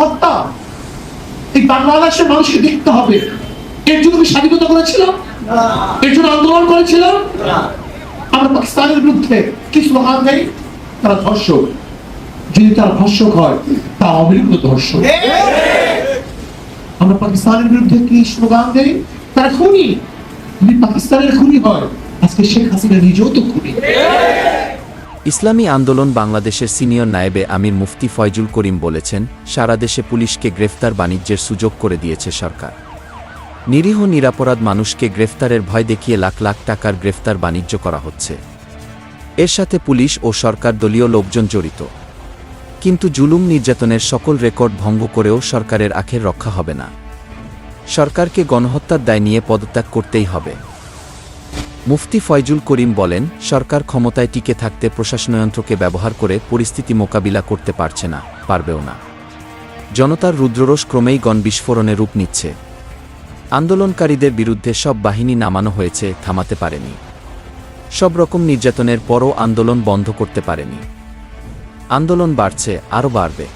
হত্যা এই বাংলাদেশের মানুষকে দেখতে হবে। এর জন্য স্বাধীনতা করেছিলাম এর জন্য আন্দোলন করেছিলাম আমরা পাকিস্তানের বিরুদ্ধে কি স্লোগান দেয় তারা ধর্ষক। যদি তারা ধর্ষক হয় তা অবিলুপ্ত ধর্ষক। আমরা পাকিস্তানের বিরুদ্ধে কি স্লোগান দেই? তারা খুনি। যদি পাকিস্তানের খুনি হয় আজকে শেখ হাসিনা নিজেও তো খুনি। ইসলামী আন্দোলন বাংলাদেশের সিনিয়র নায়েবে আমির মুফতি ফয়জুল করিম বলেছেন, সারা দেশে পুলিশকে গ্রেফতার বাণিজ্যের সুযোগ করে দিয়েছে সরকার। নিরীহ নিরাপরাধ মানুষকে গ্রেফতারের ভয় দেখিয়ে লাখ লাখ টাকার গ্রেফতার বাণিজ্য করা হচ্ছে। এর সাথে পুলিশ ও সরকার দলীয় লোকজন জড়িত। কিন্তু জুলুম নির্যাতনের সকল রেকর্ড ভঙ্গ করেও সরকারের আখের রক্ষা হবে না। সরকারকে গণহত্যার দায় নিয়ে পদত্যাগ করতেই হবে। মুফতি ফয়জুল করিম বলেন, সরকার ক্ষমতায় টিকে থাকতে প্রশাসনযন্ত্রকে ব্যবহার করে পরিস্থিতি মোকাবিলা করতে পারছে না, পারবেও না। জনতার রুদ্ররোষ ক্রমেই গণ গণবিস্ফোরণে রূপ নিচ্ছে। আন্দোলনকারীদের বিরুদ্ধে সব বাহিনী নামানো হয়েছে, থামাতে পারেনি। সব রকম নির্যাতনের পরও আন্দোলন বন্ধ করতে পারেনি। আন্দোলন বাড়ছে, আরও বাড়বে।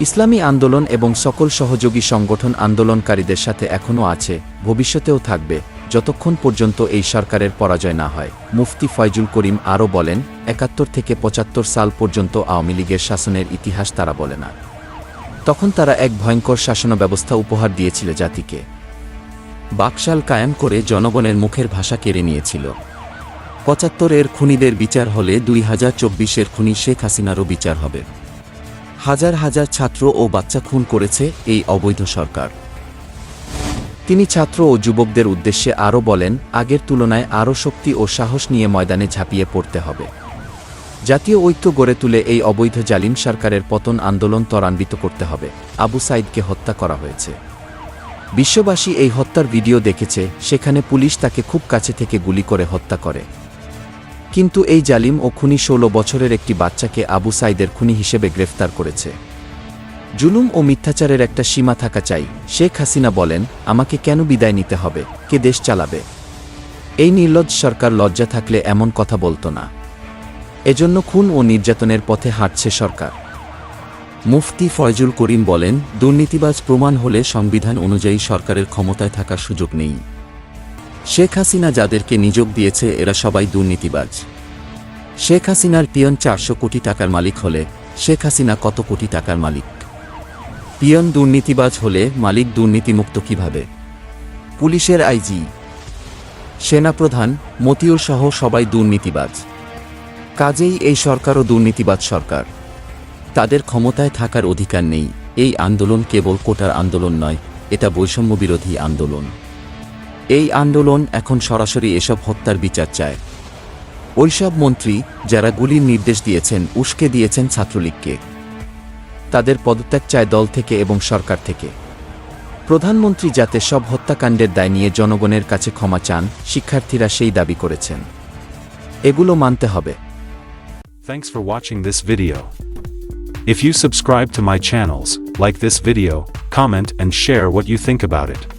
ইসলামী আন্দোলন এবং সকল সহযোগী সংগঠন আন্দোলনকারীদের সাথে এখনও আছে, ভবিষ্যতেও থাকবে। যতক্ষণ পর্যন্ত এই সরকারের পরাজয় না হয়, মুফতি ফয়জুল করিম আরও বলেন, একাত্তর থেকে পঁচাত্তর সাল পর্যন্ত আওয়ামী লীগের শাসনের ইতিহাস তারা বলে না। তখন তারা এক ভয়ঙ্কর শাসন ব্যবস্থা উপহার দিয়েছিল জাতিকে। বাকশাল কায়েম করে জনগণের মুখের ভাষা কেড়ে নিয়েছিল। পঁচাত্তরের খুনিদের বিচার হলে দুই হাজার চব্বিশের খুনি শেখ হাসিনারও বিচার হবে। হাজার হাজার ছাত্র ও বাচ্চা খুন করেছে এই অবৈধ সরকার। তিনি ছাত্র ও যুবকদের উদ্দেশ্যে আরও বলেন, আগের তুলনায় আরও শক্তি ও সাহস নিয়ে ময়দানে ঝাঁপিয়ে পড়তে হবে। জাতীয় ঐক্য গড়ে তুলে এই অবৈধ জালিম সরকারের পতন আন্দোলন ত্বরান্বিত করতে হবে। আবু সাইদকে হত্যা করা হয়েছে। বিশ্ববাসী এই হত্যার ভিডিও দেখেছে, সেখানে পুলিশ তাকে খুব কাছে থেকে গুলি করে হত্যা করে। কিন্তু এই জালিম ও খুনি ষোলো বছরের একটি বাচ্চাকে আবু সাইদের খুনি হিসেবে গ্রেফতার করেছে। জুলুম ও মিথ্যাচারের একটা সীমা থাকা চাই। শেখ হাসিনা বলেন, আমাকে কেন বিদায় নিতে হবে? কে দেশ চালাবে? এই নির্লজ্জ সরকার লজ্জা থাকলে এমন কথা বলতো না। এজন্য খুন ও নির্যাতনের পথে হাঁটছে সরকার। মুফতি ফয়জুল করিম বলেন, দুর্নীতিবাজ প্রমাণ হলে সংবিধান অনুযায়ী সরকারের ক্ষমতায় থাকার সুযোগ নেই। শেখ হাসিনা যাদেরকে নিযোগ দিয়েছে, এরা সবাই দুর্নীতিবাজ। শেখ হাসিনার পিয়ন চারশো কোটি টাকার মালিক হলে, শেখ হাসিনা কত কোটি টাকার মালিক? পিয়ন দুর্নীতিবাজ হলে মালিক দুর্নীতিমুক্ত কীভাবে? পুলিশের আইজি। সেনাপ্রধান মতিউর সহ সবাই দুর্নীতিবাজ। কাজেই এই সরকারও দুর্নীতিবাজ সরকার। তাদের ক্ষমতায় থাকার অধিকার নেই। এই আন্দোলন কেবল কোটার আন্দোলন নয়, এটা বৈষম্য বিরোধী আন্দোলন। এই আন্দোলন এখন সরাসরি এসব হত্যার বিচার চায়। ওইসব মন্ত্রী যারা গুলির নির্দেশ দিয়েছেন, উস্কে দিয়েছেন ছাত্রলীগকে। তাদের পদত্যাগ চায় দল থেকে এবং সরকার থেকে প্রধানমন্ত্রী যাতে সব হত্যাকাণ্ডের দায় নিয়ে জনগণের কাছে ক্ষমা চান শিক্ষার্থীরা সেই দাবি করেছেন এগুলো মানতে হবে Thanks for watching this video. If you subscribe to my channels, like this video, comment and share what you think about it.